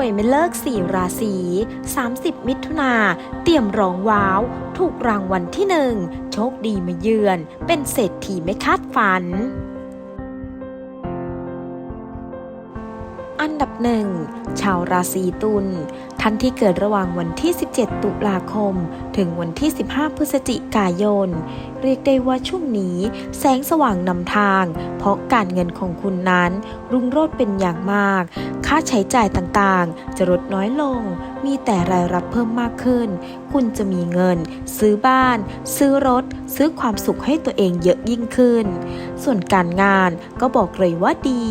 วยไม่เลิกสี่ราศี 30 มิถุนา เตรียมร้องว้าว ถูกรางวัลที่หนึ่ง โชคดีมาเยือน เป็นเศรษฐีไม่คาดฝัน อันดับหนึ่งชาวราศีตุลท่านที่เกิดระหว่างวันที่ 17 ตุลาคม ถึงวันที่ 15 พฤศจิกายน เรียกได้ว่าช่วงนี้ แสงสว่างนำทาง เพราะการเงินของคุณนั้น รุ่งโรจน์เป็นอย่างมาก ค่าใช้จ่ายต่างๆ จะลดน้อยลง มีแต่รายรับเพิ่มมากขึ้น คุณจะมีเงิน ซื้อบ้าน ซื้อรถ ซื้อความสุขให้ตัวเองเยอะยิ่งขึ้น ส่วนการงานก็บอกเลยว่าดี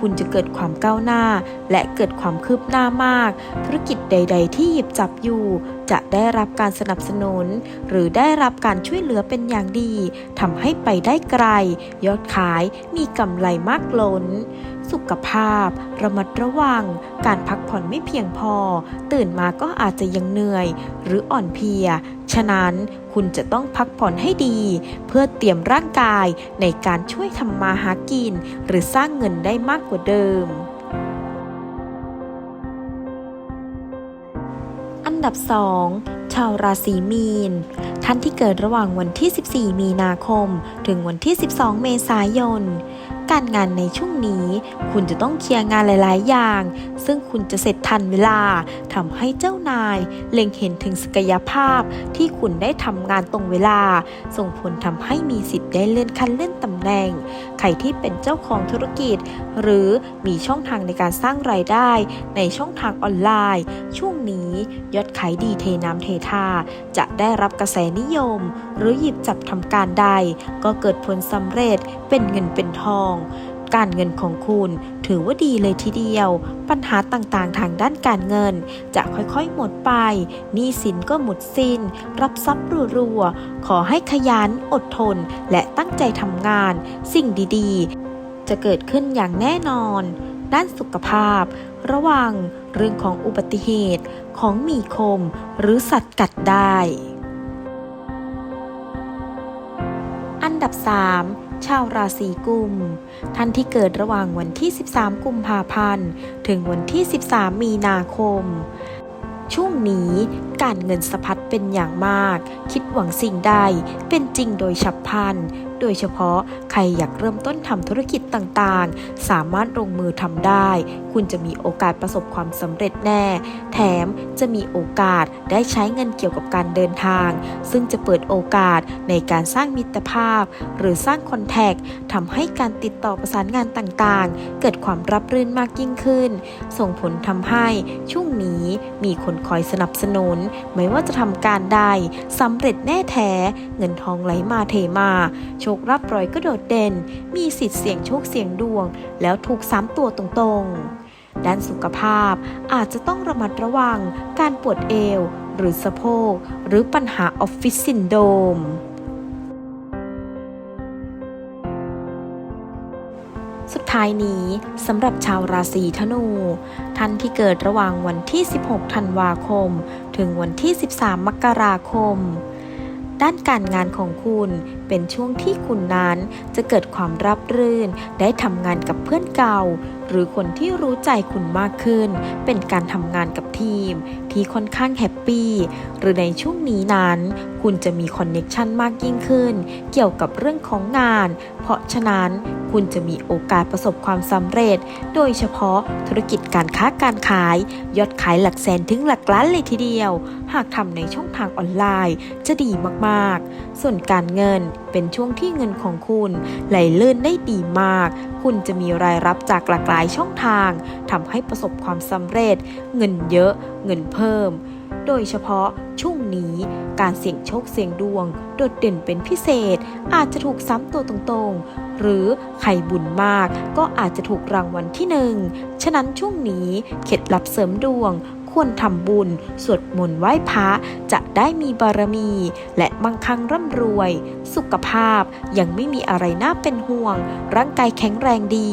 คุณจะเกิดความก้าวหน้า และเกิดความคืบหน้ามาก ธุรกิจใด ๆ ที่หยิบจับอยู่ จะได้รับการสนับสนุน หรือได้รับการช่วยเหลือเป็นอย่างดีทำให้ไปได้ไกล ยอดขายมีกำไรมากล้น สุขภาพ ระมัดระวัง การพักผ่อนไม่เพียงพอ ตื่นมาก็อาจจะยังเหนื่อย หรืออ่อนเพลีย ฉะนั้นคุณจะต้องพักผ่อนให้ดี เพื่อเตรียมร่างกายในการช่วยทำมาหากิน หรือสร้างเงินได้มากกว่าเดิม อันดับ 2ชาวราศีมีน ท่านที่เกิดระหว่างวันที่ 14 มีนาคม ถึงวันที่ 12 เมษายน การงานในช่วงนี้ คุณจะต้องเคลียร์งานหลาย ๆ อย่าง ซึ่งคุณจะเสร็จทันเวลาทำให้เจ้านาย เล็งเห็นถึงศักยภาพที่คุณได้ทำงานตรงเวลา ส่งผลทำให้มีสิทธิ์ได้เลื่อนขั้นเลื่อนตำแหน่ง ใครที่เป็นเจ้าของธุรกิจ หรือมีช่องทางในการสร้างรายได้ ในช่องทางออนไลน์ ช่วงนี้ยอดขายดีเทน้ำเทท่าจะได้รับกระแสนิยม หรือหยิบจับทำการใด ก็เกิดผลสำเร็จเป็นเงินเป็นทองการเงินของคุณถือว่าดีเลยทีเดียว ปัญหาต่างๆ ทางด้านการเงิน จะค่อยๆหมดไปหนี้สินก็หมดสิน้น รับทรัพย์รัวๆ ขอให้ขยันอดทน และตั้งใจทำงาน สิ่งดีๆ จะเกิดขึ้นอย่างแน่นอน ด้านสุขภาพ ระวังเรื่องของอุบัติเหตุของมีคม หรือสัตว์กัดได้อันดับ 3 ชาวราศีกุม ท่านที่เกิดระหว่างวันที่ 13 กุมภาพันธ์ ถึงวันที่ 13 มีนาคม ช่วงนี้การเงินสะพัดเป็นอย่างมาก คิดหวังสิ่งใดเป็นจริงโดยฉับพลัน โดยเฉพาะใครอยากเริ่มต้นทำธุรกิจต่างๆ สามารถลงมือทำได้ คุณจะมีโอกาสประสบความสำเร็จแน่ แถมจะมีโอกาสได้ใช้เงินเกี่ยวกับการเดินทาง ซึ่งจะเปิดโอกาสในการสร้างมิตรภาพ หรือสร้างคอนแทคทำให้การติดต่อประสานงานต่างๆ เกิดความรับรื่นมากยิ่งขึ้น ส่งผลทำให้ช่วงนี้มีคนคอยสนับสนุน ไม่ว่าจะทำการใดสำเร็จแน่แท้ เงินทองไหลมาเทมาโชครับรอยก็โดดเด่น มีสิทธิ์เสี่ยงโชคเสี่ยงดวง แล้วถูกซ้ำตัวตรงๆ ด้านสุขภาพอาจจะต้องระมัดระวัง การปวดเอว หรือสะโพก หรือปัญหาออฟฟิศซินโดมสุดท้ายนี้สำหรับชาวราศีธนู ท่านที่เกิดระหว่างวันที่ 16 ธันวาคม ถึงวันที่ 13 มกราคม ด้านการงานของคุณ เป็นช่วงที่คุณนั้นจะเกิดความรับรื่น ได้ทำงานกับเพื่อนเก่าหรือคนที่รู้ใจคุณมากขึ้น เป็นการทำงานกับทีม ที่ค่อนข้างแฮปปี้หรือในช่วงนี้นั้น คุณจะมีคอนเน็ชันมากยิ่งขึ้น เกี่ยวกับเรื่องของงาน เพราะฉะนั้นคุณจะมีโอกาสประสบความสำเร็จ โดยเฉพาะธุรกิจการค้าการขาย ยอดขายหลักแสนถึงหลักล้านเลยทีเดียว หากทำในช่องทางออนไลน์จะดีมากๆ ส่วนการเงินเป็นช่วงที่เงินของคุณไหลลื่นได้ดีมาก คุณจะมีรายรับจากหลากหลายายช่องทางทำให้ประสบความสำเร็จ เงินเยอะ เงินเพิ่ม โดยเฉพาะช่วงนี้การเสี่ยงโชคเสี่ยงดวง โดดเด่นเป็นพิเศษ อาจจะถูกซ้ำตัวตรงๆ หรือใครบุญมากก็อาจจะถูกรางวัลที่หนึ่งฉะนั้นช่วงนี้เคล็ดลับเสริมดวงควรทำบุญ สวดมนต์ไหว้พระจะได้มีบารมี และบางครั้งร่ำรวย สุขภาพยังไม่มีอะไรน่าเป็นห่วง ร่างกายแข็งแรงดี